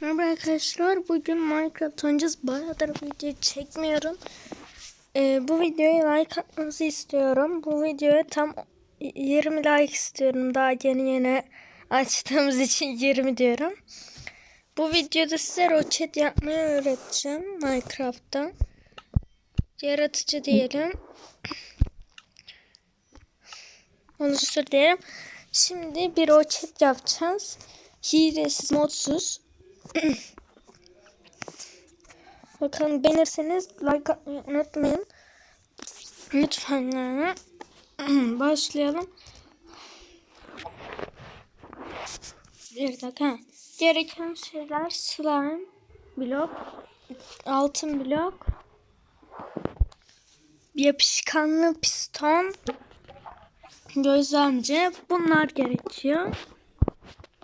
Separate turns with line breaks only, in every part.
Merhaba arkadaşlar. Bugün Minecraft oynayacağız. Bayağıdır video çekmiyorum. Ee, bu videoya like atmanızı istiyorum. Bu videoya tam 20 like istiyorum. Daha yeni yeni açtığımız için 20 diyorum. Bu videoda size roket yapmayı öğreteceğim Minecraft'ta. Yaratıcı diyelim. Oluştur diyelim. Şimdi bir roket yapacağız. Hilesiz, modsuz. Bakalım beğenirseniz like atmayı unutmayın. Lütfen. Başlayalım. Bir dakika. Gereken şeyler slime, blok, altın blok, yapışkanlı piston, gözlemci. Bunlar gerekiyor.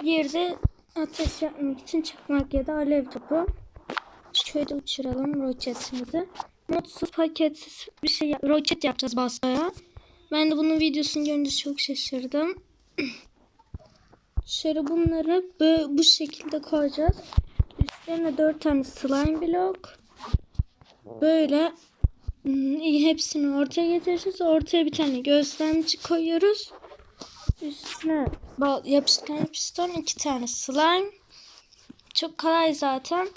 Bir de ateş yapmak için çakmak ya da alev topu. Şöyle uçuralım roketimizi. Modsuz paketsiz bir şey yap- roket yapacağız basbaya. Ben de bunun videosunu görünce çok şaşırdım. Şöyle bunları bu şekilde koyacağız. Üstlerine 4 tane slime blok. Böyle hmm, hepsini ortaya getireceğiz. Ortaya bir tane gözlemci koyuyoruz. Üstüne bal, yapışkan piston iki tane slime. Çok kolay zaten.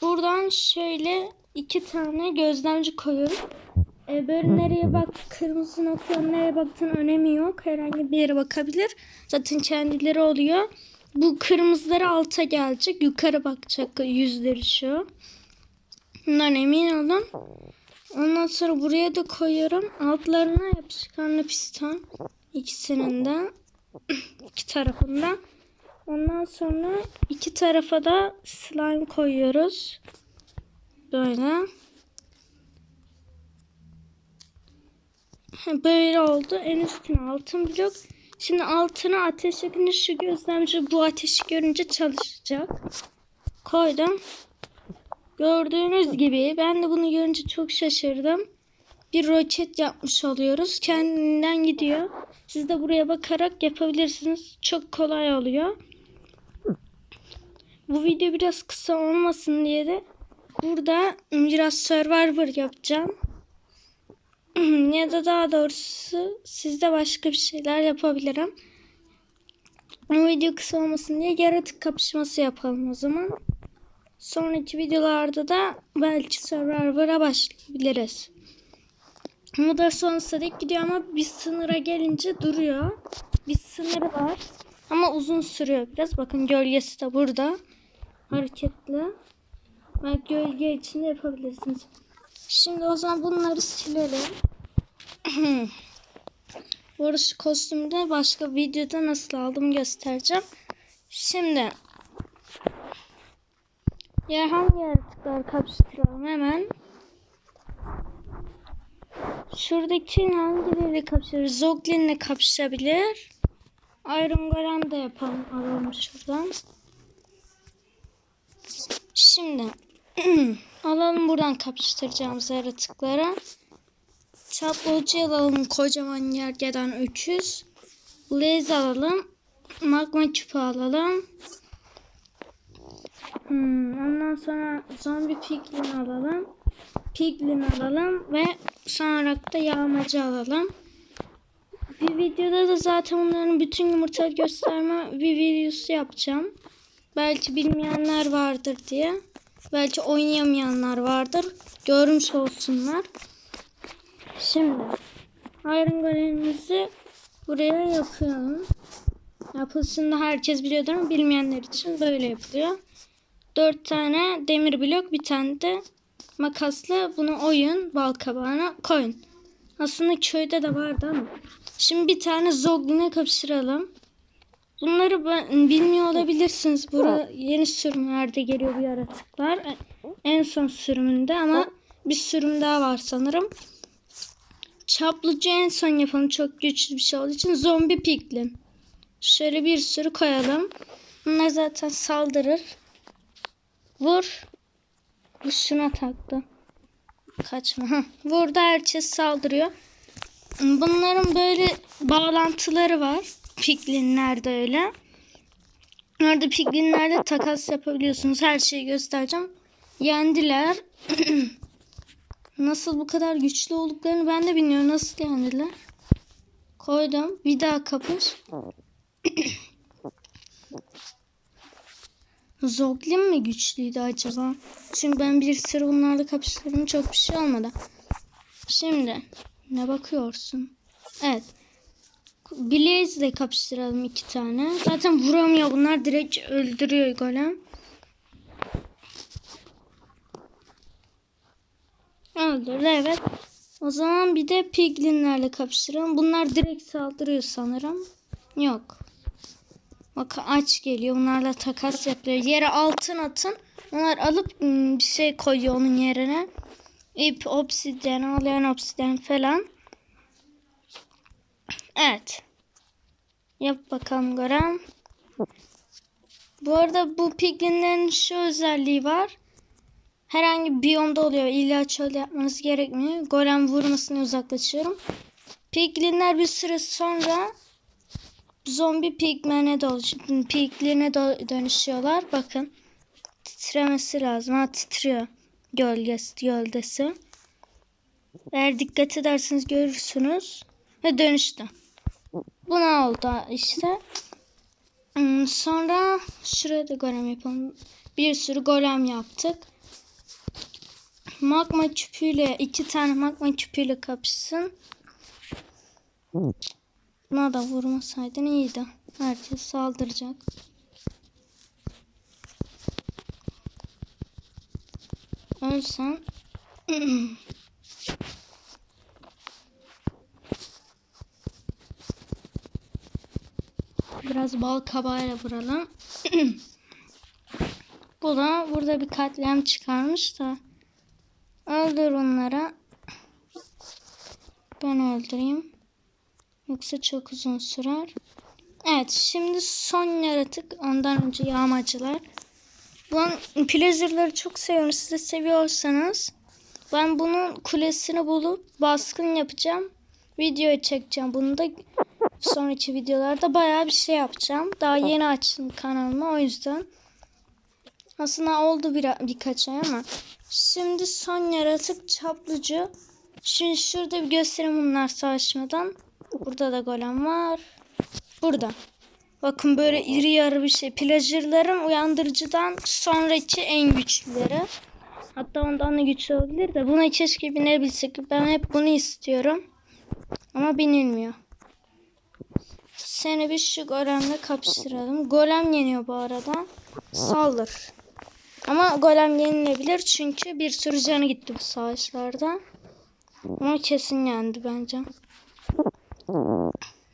Buradan şöyle iki tane gözlemci koyuyoruz. E, böyle nereye bak, kırmızı noktanın nereye baktığın önemi yok. Herhangi bir yere bakabilir. Zaten kendileri oluyor. Bu kırmızıları alta gelecek. Yukarı bakacak yüzleri şu. Bundan emin olun. Ondan sonra buraya da koyuyorum. Altlarına yapışkanlı piston. İkisinin de iki tarafında. Ondan sonra iki tarafa da slime koyuyoruz. Böyle. Böyle oldu. En üstüne altın blok. Şimdi altına ateş yakınca şu gözlemci bu ateşi görünce çalışacak. Koydum. Gördüğünüz gibi ben de bunu görünce çok şaşırdım. Bir roket yapmış oluyoruz. Kendinden gidiyor. Siz de buraya bakarak yapabilirsiniz. Çok kolay oluyor. Bu video biraz kısa olmasın diye de burada biraz Survivor yapacağım. ya da daha doğrusu sizde başka bir şeyler yapabilirim. Bu video kısa olmasın diye yaratık kapışması yapalım o zaman. Sonraki videolarda da belki Survivor'a başlayabiliriz. Bu da sonsuza gidiyor ama bir sınıra gelince duruyor. Bir sınırı var. Ama uzun sürüyor biraz. Bakın gölgesi de burada. Hareketli. Belki gölge içinde yapabilirsiniz. Şimdi o zaman bunları silelim. Bu arada şu kostümü de başka videoda nasıl aldım göstereceğim. Şimdi ya hangi yaratıklar kapıştıralım hemen. Şuradaki hangileriyle kapışır? Zoglin'le kapışabilir. Iron Golem de yapalım. Alalım şuradan. Şimdi alalım buradan kapıştıracağımız yaratıklara. Çapulcu alalım kocaman yergeden 300. Blaze alalım. Magma küpü alalım. Hmm, ondan sonra zombi piglin alalım. Piglin alalım ve sonra da yağmacı alalım. Bir videoda da zaten onların bütün yumurta gösterme bir videosu yapacağım. Belki bilmeyenler vardır diye. Belki oynayamayanlar vardır. Görmüş olsunlar. Şimdi Iron Golem'imizi buraya yapıyorum. Yapılışını herkes biliyordur ama bilmeyenler için böyle yapılıyor. Dört tane demir blok bir tane de makasla bunu oyun bal kabağına koyun. Aslında köyde de vardı ama. Şimdi bir tane zogline kapıştıralım. Bunları ben, bilmiyor olabilirsiniz. Bura yeni sürümlerde geliyor bu yaratıklar. En son sürümünde ama bir sürüm daha var sanırım. Çaplıcı en son yapalım. Çok güçlü bir şey olduğu için zombi piglin. Şöyle bir sürü koyalım. Bunlar zaten saldırır. Vur. Şuna taktı. Kaçma. Burada herkes saldırıyor. Bunların böyle bağlantıları var. Piklinler de öyle. Orada piglinlerle takas yapabiliyorsunuz. Her şeyi göstereceğim. Yendiler. Nasıl bu kadar güçlü olduklarını ben de bilmiyorum. Nasıl yendiler? Koydum. Bir daha kapış. Zoglin mi güçlüydü acaba? Çünkü ben bir sürü bunlarla kapıştırdım. Çok bir şey olmadı. Şimdi ne bakıyorsun? Evet. Blaze ile kapıştıralım iki tane. Zaten vuramıyor bunlar. Direkt öldürüyor golem. Öldürdü evet. O zaman bir de piglinlerle kapıştıralım. Bunlar direkt saldırıyor sanırım. Yok. Bak aç geliyor. Bunlarla takas yapıyor. Yere altın atın. Onlar alıp ım, bir şey koyuyor onun yerine. İp, obsidyen, ağlayan obsidyen falan. Evet. Yap bakalım Gorem. Bu arada bu piglinlerin şu özelliği var. Herhangi bir biyomda oluyor. İlla çölde yapmanız gerekmiyor. Golem vurmasını uzaklaşıyorum. Piglinler bir süre sonra zombi pigmene dönüş- pigline dö- dönüşüyorlar. Bakın. Titremesi lazım. Ha titriyor. Gölgesi, gövdesi. Eğer dikkat ederseniz görürsünüz. Ve dönüştü. Bu ne oldu işte. Hmm, Sonra şuraya da golem yapalım. Bir sürü golem yaptık. Magma küpüyle iki tane magma küpüyle kapışsın. Buna da vurmasaydın iyiydi. Herkes saldıracak. Ölsen. Biraz bal kabağıyla vuralım. Bu da burada bir katliam çıkarmış da. Öldür onlara. Ben öldüreyim. Yoksa çok uzun sürer. Evet şimdi son yaratık. Ondan önce yağmacılar. Bunun pleasure'ları çok seviyorum. Siz de seviyorsanız. Ben bunun kulesini bulup baskın yapacağım. Video çekeceğim. Bunu da sonraki videolarda bayağı bir şey yapacağım. Daha yeni açtım kanalımı o yüzden. Aslında oldu bir, birkaç ay ama. Şimdi son yaratık çaplıcı. Şimdi şurada bir göstereyim bunlar savaşmadan. Burada da golem var. Burada. Bakın böyle iri yarı bir şey. Plajırların uyandırıcıdan sonraki en güçlüleri. Hatta ondan da güçlü olabilir de. Buna keşke binebilsek. Ben hep bunu istiyorum. Ama binilmiyor. Seni bir şu golemle kapıştıralım. Golem yeniyor bu arada. Saldır. Ama golem yenilebilir çünkü bir sürü canı gitti bu savaşlarda. Ama kesin yendi bence.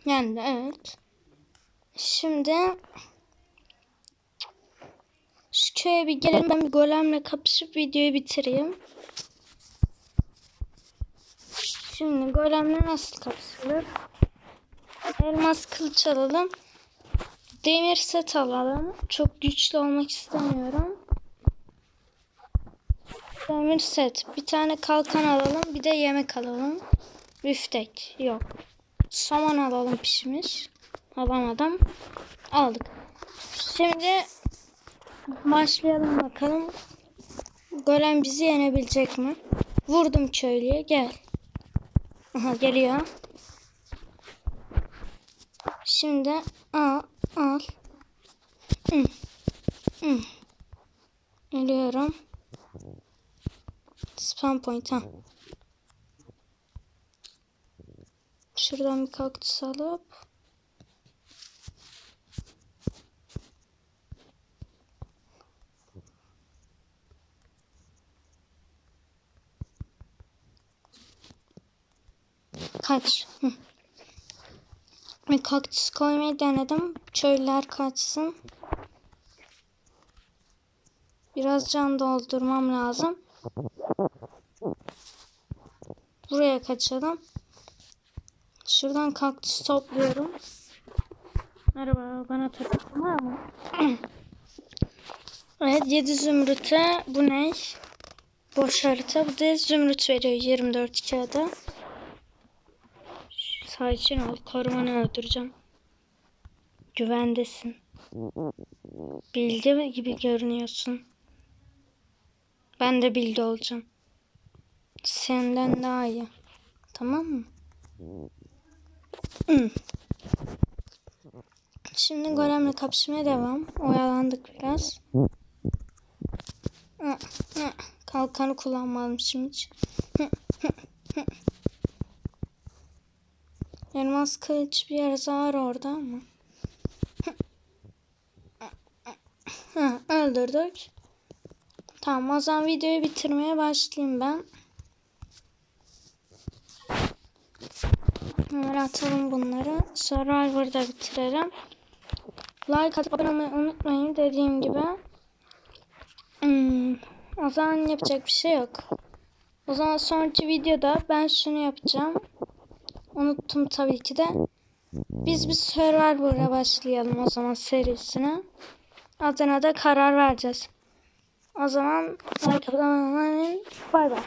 Yendi evet. Şimdi şu köye bir gelelim ben bir golemle kapışıp videoyu bitireyim. Şimdi golemle nasıl kapışılır? Elmas kılıç alalım. Demir set alalım. Çok güçlü olmak istemiyorum. Demir set. Bir tane kalkan alalım. Bir de yemek alalım. Büftek. Yok. Saman alalım pişmiş. Alamadım. Aldık. Şimdi başlayalım bakalım. Golem bizi yenebilecek mi? Vurdum köylüye. Gel. Aha geliyor. Şimdi al. Al. Hı. Hı. Ölüyorum. Spam point ha. Şuradan bir kaktüs alıp Kaç. Hı. Kaktüs koymayı denedim. Çöller kaçsın. Biraz can doldurmam lazım. Buraya kaçalım. Şuradan kaktüs topluyorum. Merhaba bana takılma var mı? evet 7 zümrüte bu ne? Boş harita. Bu da zümrüt veriyor 24 kağıda. Sakin ol. Korumanı öldüreceğim. Güvendesin. Bildi gibi görünüyorsun. Ben de bildi olacağım. Senden daha iyi. Tamam mı? Şimdi golemle kapışmaya devam. Oyalandık biraz. Kalkanı kullanmamışım hiç. Elmas kılıç bir yere var orada ama. Hı, öldürdük. Tamam o zaman videoyu bitirmeye başlayayım ben. Hemen atalım bunları. Survivor'da bitirelim. Like atıp abone unutmayın dediğim gibi. Hmm, o zaman yapacak bir şey yok. O zaman sonraki videoda ben şunu yapacağım. Unuttum tabii ki de. Biz bir Survivor'a başlayalım o zaman serisine. Adına da karar vereceğiz. O zaman like abone olmayı unutmayın. Bay bay.